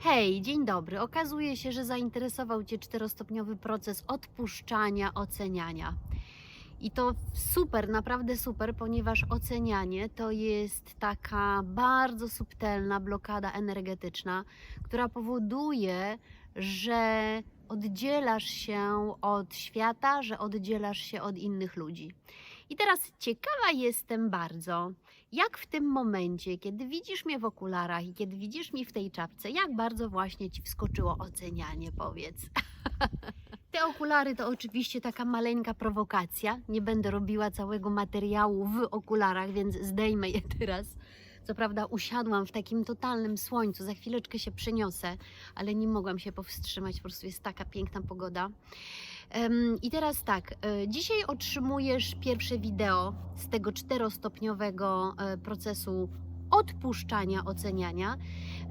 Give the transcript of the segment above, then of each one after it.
Hej, dzień dobry. Okazuje się, że zainteresował Cię czterostopniowy proces odpuszczania, oceniania. I to super, naprawdę super, ponieważ ocenianie to jest taka bardzo subtelna blokada energetyczna, która powoduje, że oddzielasz się od świata, że oddzielasz się od innych ludzi. I teraz ciekawa jestem bardzo, jak w tym momencie, kiedy widzisz mnie w okularach i kiedy widzisz mnie w tej czapce, jak bardzo właśnie ci wskoczyło ocenianie, powiedz. Te okulary to oczywiście taka maleńka prowokacja. Nie będę robiła całego materiału w okularach, więc zdejmę je teraz. Co prawda usiadłam w takim totalnym słońcu, za chwileczkę się przeniosę, ale nie mogłam się powstrzymać, po prostu jest taka piękna pogoda. I teraz tak, e, dzisiaj otrzymujesz pierwsze wideo z tego czterostopniowego e, procesu odpuszczania, oceniania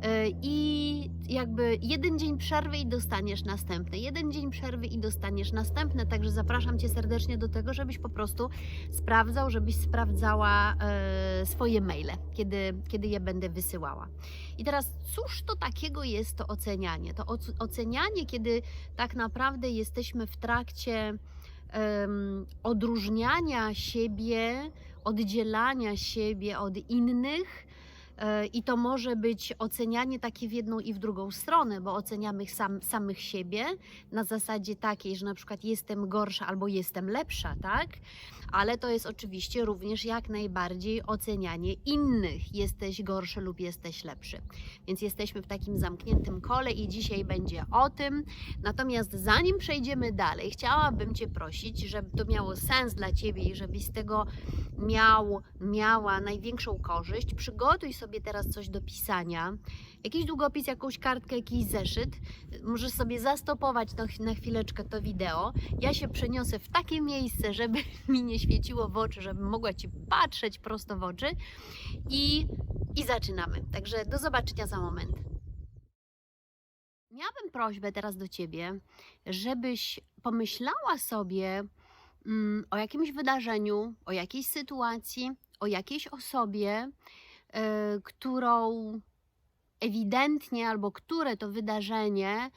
e, i jakby jeden dzień przerwy i dostaniesz następny, jeden dzień przerwy i dostaniesz następne, także zapraszam Cię serdecznie do tego, żebyś po prostu sprawdzał, żebyś sprawdzała e, swoje maile, kiedy, kiedy je będę wysyłała. I teraz, cóż to takiego jest to ocenianie? To oc- ocenianie, kiedy tak naprawdę jesteśmy w trakcie em, odróżniania siebie, oddzielania siebie od innych. E, I to może być ocenianie takie w jedną i w drugą stronę, bo oceniamy sam, samych siebie na zasadzie takiej, że na przykład jestem gorsza albo jestem lepsza, tak? Ale to jest oczywiście również jak najbardziej ocenianie innych. Jesteś gorszy lub jesteś lepszy. Więc jesteśmy w takim zamkniętym kole i dzisiaj będzie o tym. Natomiast zanim przejdziemy dalej, chciałabym Cię prosić, żeby to miało sens dla Ciebie i żebyś z tego miał, miała największą korzyść. Przygotuj sobie teraz coś do pisania. Jakiś długopis, jakąś kartkę, jakiś zeszyt. Możesz sobie zastopować na, chwileczkę to wideo. Ja się przeniosę w takie miejsce, żeby mi nie świeciło w oczy, żebym mogła Ci patrzeć prosto w oczy. I, i zaczynamy. Także do zobaczenia za moment. Miałabym prośbę teraz do Ciebie, żebyś pomyślała sobie mm, o jakimś wydarzeniu, o jakiejś sytuacji, o jakiejś osobie, którą ewidentnie albo które to wydarzenie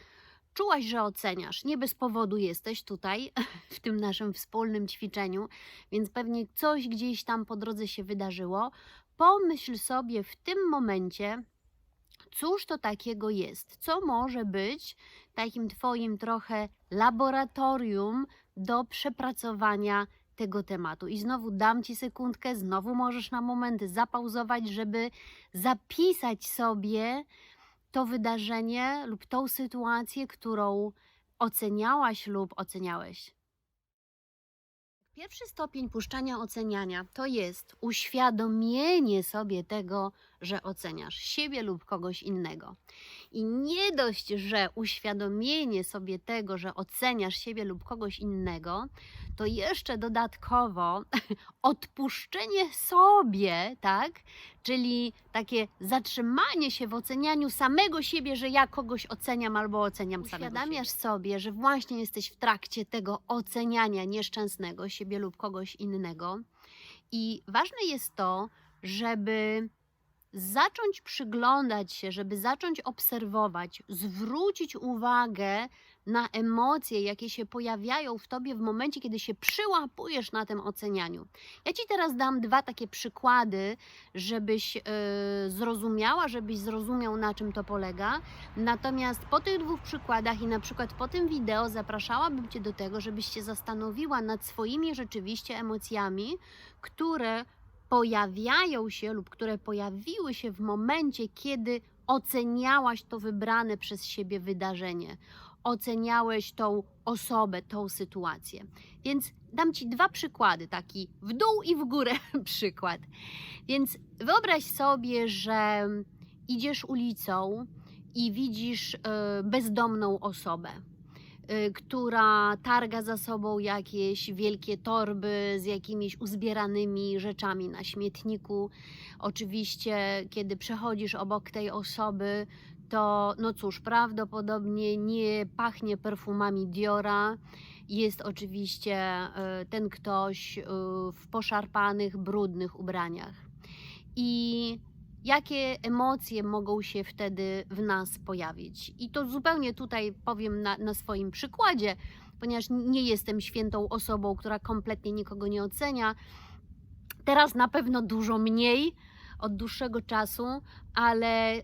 czułaś, że oceniasz. Nie bez powodu jesteś tutaj w tym naszym wspólnym ćwiczeniu, więc pewnie coś gdzieś tam po drodze się wydarzyło. Pomyśl sobie w tym momencie, cóż to takiego jest, co może być takim Twoim trochę laboratorium do przepracowania tego tematu. I znowu dam Ci sekundkę, znowu możesz na moment zapauzować, żeby zapisać sobie to wydarzenie lub tą sytuację, którą oceniałaś lub oceniałeś. Pierwszy stopień puszczania oceniania to jest uświadomienie sobie tego, że oceniasz siebie lub kogoś innego. I nie dość, że uświadomienie sobie tego, że oceniasz siebie lub kogoś innego, to jeszcze dodatkowo odpuszczenie sobie, tak? Czyli takie zatrzymanie się w ocenianiu samego siebie, że ja kogoś oceniam albo oceniam samego Uświadamiasz sobie, że właśnie jesteś w trakcie tego oceniania nieszczęsnego siebie lub kogoś innego. I ważne jest to, żeby zacząć przyglądać się, żeby zacząć obserwować, zwrócić uwagę na emocje, jakie się pojawiają w tobie w momencie, kiedy się przyłapujesz na tym ocenianiu. Ja ci teraz dam dwa takie przykłady, żebyś e, zrozumiała, żebyś zrozumiał, na czym to polega. Natomiast po tych dwóch przykładach i na przykład po tym wideo zapraszałabym cię do tego, żebyś się zastanowiła nad swoimi rzeczywiście emocjami, które pojawiają się lub które pojawiły się w momencie, kiedy oceniałaś to wybrane przez siebie wydarzenie, oceniałeś tą osobę, tą sytuację. Więc dam Ci dwa przykłady, taki w dół i w górę przykład. Więc wyobraź sobie, że idziesz ulicą i widzisz e, bezdomną osobę y, która targa za sobą jakieś wielkie torby z jakimiś uzbieranymi rzeczami na śmietniku. Oczywiście, kiedy przechodzisz obok tej osoby, to no cóż, prawdopodobnie nie pachnie perfumami Diora. Jest oczywiście y, ten ktoś y, w poszarpanych, brudnych ubraniach. I jakie emocje mogą się wtedy w nas pojawić. I to zupełnie tutaj powiem na, na swoim przykładzie, ponieważ nie jestem świętą osobą, która kompletnie nikogo nie ocenia. Teraz na pewno dużo mniej od dłuższego czasu, ale y,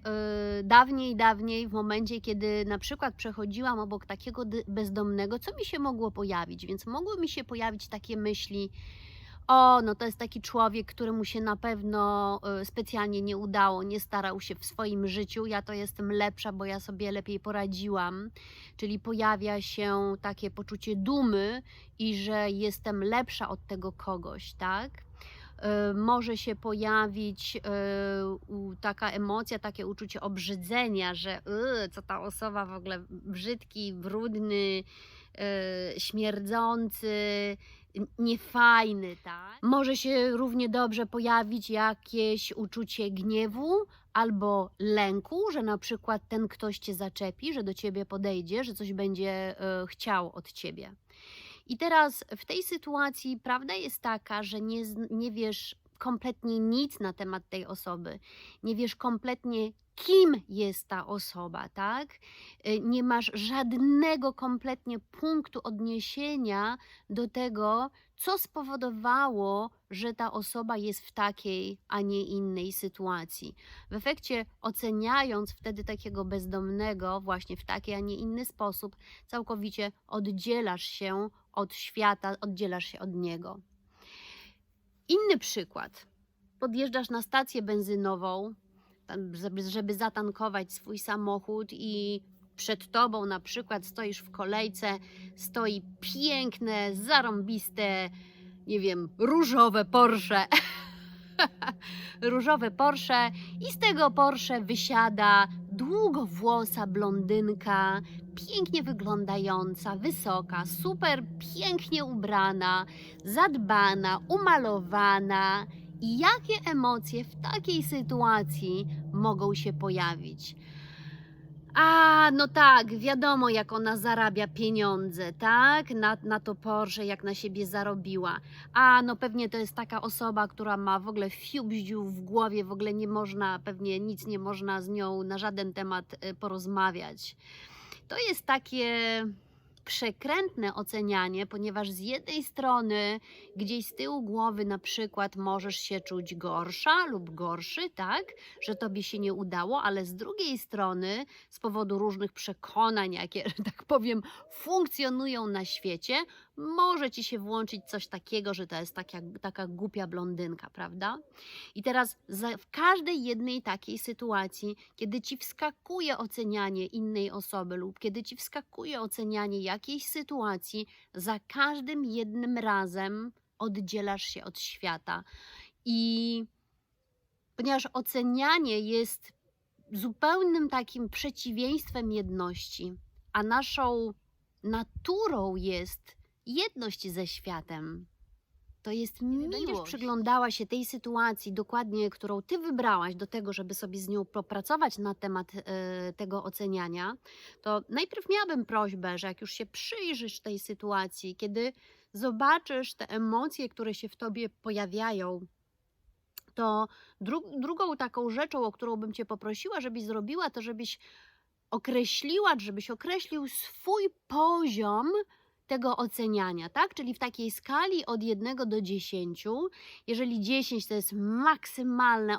dawniej, dawniej, w momencie, kiedy na przykład przechodziłam obok takiego bezdomnego, co mi się mogło pojawić? Więc mogły mi się pojawić takie myśli, o, no to jest taki człowiek, któremu się na pewno y, specjalnie nie udało, nie starał się w swoim życiu. Ja to jestem lepsza, bo ja sobie lepiej poradziłam. Czyli pojawia się takie poczucie dumy i że jestem lepsza od tego kogoś, tak? Y, Może się pojawić y, taka emocja, takie uczucie obrzydzenia, że "Yy, co ta osoba w ogóle brzydki, brudny, śmierdzący, niefajny, tak? Może się równie dobrze pojawić jakieś uczucie gniewu albo lęku, że na przykład ten ktoś cię zaczepi, że do ciebie podejdzie, że coś będzie e, chciał od ciebie. I teraz w tej sytuacji prawda jest taka, że nie, nie wiesz kompletnie nic na temat tej osoby, nie wiesz kompletnie, kim jest ta osoba, tak? Y, Nie masz żadnego kompletnie punktu odniesienia do tego, co spowodowało, że ta osoba jest w takiej, a nie innej sytuacji. W efekcie, oceniając wtedy takiego bezdomnego właśnie w taki, a nie inny sposób, całkowicie oddzielasz się od świata, oddzielasz się od niego. Inny przykład. Podjeżdżasz na stację benzynową, żeby, zatankować swój samochód i przed tobą na przykład stoisz w kolejce, stoi piękne, zarąbiste, nie wiem, różowe Porsche. różowe Porsche i z tego Porsche wysiada długowłosa blondynka, pięknie wyglądająca, wysoka, super pięknie ubrana, zadbana, umalowana. I jakie emocje w takiej sytuacji mogą się pojawić? A, no tak, wiadomo, jak ona zarabia pieniądze, tak? Na, na to Porsche, jak na siebie zarobiła. A, no pewnie to jest taka osoba, która ma w ogóle fiubździu w głowie, w ogóle nie można, pewnie nic nie można z nią na żaden temat y, porozmawiać. To jest takie przekrętne ocenianie, ponieważ z jednej strony gdzieś z tyłu głowy na przykład możesz się czuć gorsza lub gorszy, tak, że tobie się nie udało, ale z drugiej strony z powodu różnych przekonań, jakie, tak powiem, funkcjonują na świecie, może ci się włączyć coś takiego, że to jest taka, taka głupia blondynka, prawda? I teraz za, w każdej jednej takiej sytuacji, kiedy ci wskakuje ocenianie innej osoby lub kiedy ci wskakuje ocenianie jakiejś sytuacji, za każdym jednym razem oddzielasz się od świata. I ponieważ ocenianie jest zupełnym takim przeciwieństwem jedności, a naszą naturą jest jedność ze światem. To jest miłość. Będziesz przyglądała się tej sytuacji dokładnie, którą ty wybrałaś do tego, żeby sobie z nią popracować na temat e, tego oceniania, to najpierw miałabym prośbę, że jak już się przyjrzysz tej sytuacji, kiedy zobaczysz te emocje, które się w tobie pojawiają, to dru- drugą taką rzeczą, o którą bym cię poprosiła, żebyś zrobiła, to żebyś określiła, żebyś określił swój poziom tego oceniania, tak? Czyli w takiej skali od 1 do 10, jeżeli 10 to jest maksymalne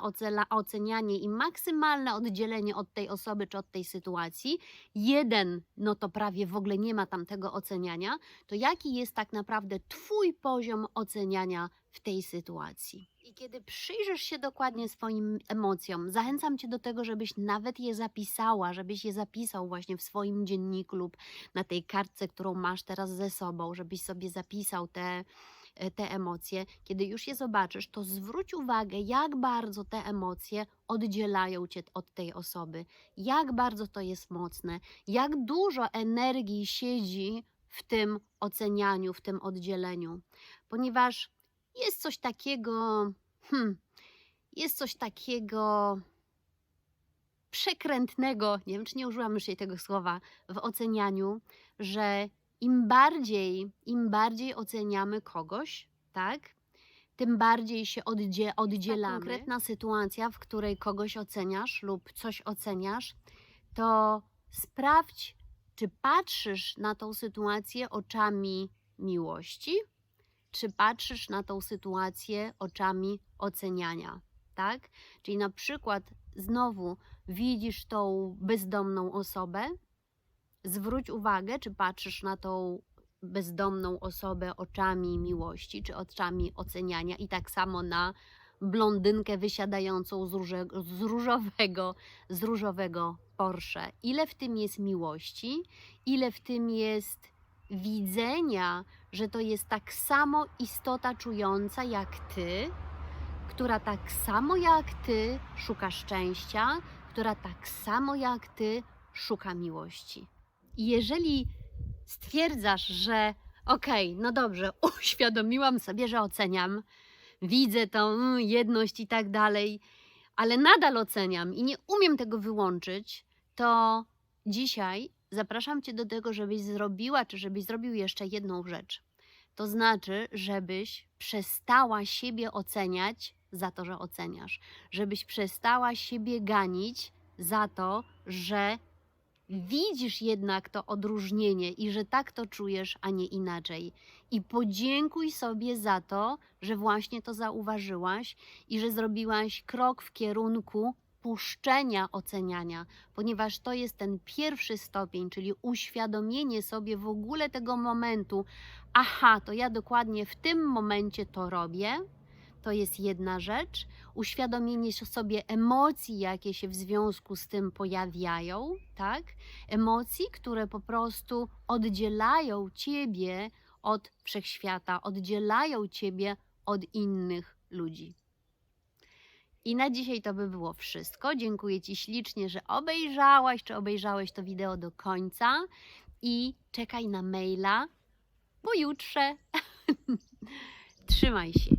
ocenianie i maksymalne oddzielenie od tej osoby czy od tej sytuacji, 1 no to prawie w ogóle nie ma tam tego oceniania, to jaki jest tak naprawdę Twój poziom oceniania w tej sytuacji? I kiedy przyjrzysz się dokładnie swoim emocjom, zachęcam Cię do tego, żebyś nawet je zapisała, żebyś je zapisał właśnie w swoim dzienniku lub na tej kartce, którą masz teraz ze sobą, żebyś sobie zapisał te, e, te emocje. Kiedy już je zobaczysz, to zwróć uwagę, jak bardzo te emocje oddzielają cię od tej osoby, jak bardzo to jest mocne, jak dużo energii siedzi w tym ocenianiu, w tym oddzieleniu, ponieważ jest coś takiego, hmm, jest coś takiego przekrętnego, nie wiem czy nie użyłam już jej tego słowa, w ocenianiu, że im bardziej, im bardziej oceniamy kogoś, tak, tym bardziej się oddzie- Ta oddzielamy. konkretna sytuacja, w której kogoś oceniasz lub coś oceniasz, to sprawdź, czy patrzysz na tą sytuację oczami miłości, czy patrzysz na tą sytuację oczami oceniania, tak? Czyli na przykład znowu widzisz tą bezdomną osobę, zwróć uwagę, czy patrzysz na tą bezdomną osobę oczami miłości, czy oczami oceniania i tak samo na blondynkę wysiadającą z, róże, z różowego, z różowego Porsche. Ile w tym jest miłości, ile w tym jest widzenia, że to jest tak samo istota czująca jak ty, która tak samo jak ty szuka szczęścia, która tak samo jak ty szuka miłości. I jeżeli stwierdzasz, że okej, no dobrze, uświadomiłam sobie, że oceniam, widzę tą mm, jedność i tak dalej, ale nadal oceniam i nie umiem tego wyłączyć, to dzisiaj zapraszam Cię do tego, żebyś zrobiła, czy żebyś zrobił jeszcze jedną rzecz. To znaczy, żebyś przestała siebie oceniać za to, że oceniasz, żebyś przestała siebie ganić za to, że widzisz jednak to odróżnienie i że tak to czujesz, a nie inaczej. I podziękuj sobie za to, że właśnie to zauważyłaś i że zrobiłaś krok w kierunku puszczenia oceniania, ponieważ to jest ten pierwszy stopień, czyli uświadomienie sobie w ogóle tego momentu, aha, to ja dokładnie w tym momencie to robię. To jest jedna rzecz. Uświadomienie sobie emocji, jakie się w związku z tym pojawiają, tak? Emocji, które po prostu oddzielają ciebie od wszechświata, oddzielają ciebie od innych ludzi. I na dzisiaj to by było wszystko. Dziękuję Ci ślicznie, że obejrzałaś czy obejrzałeś to wideo do końca i czekaj na maila pojutrze. Trzymaj się.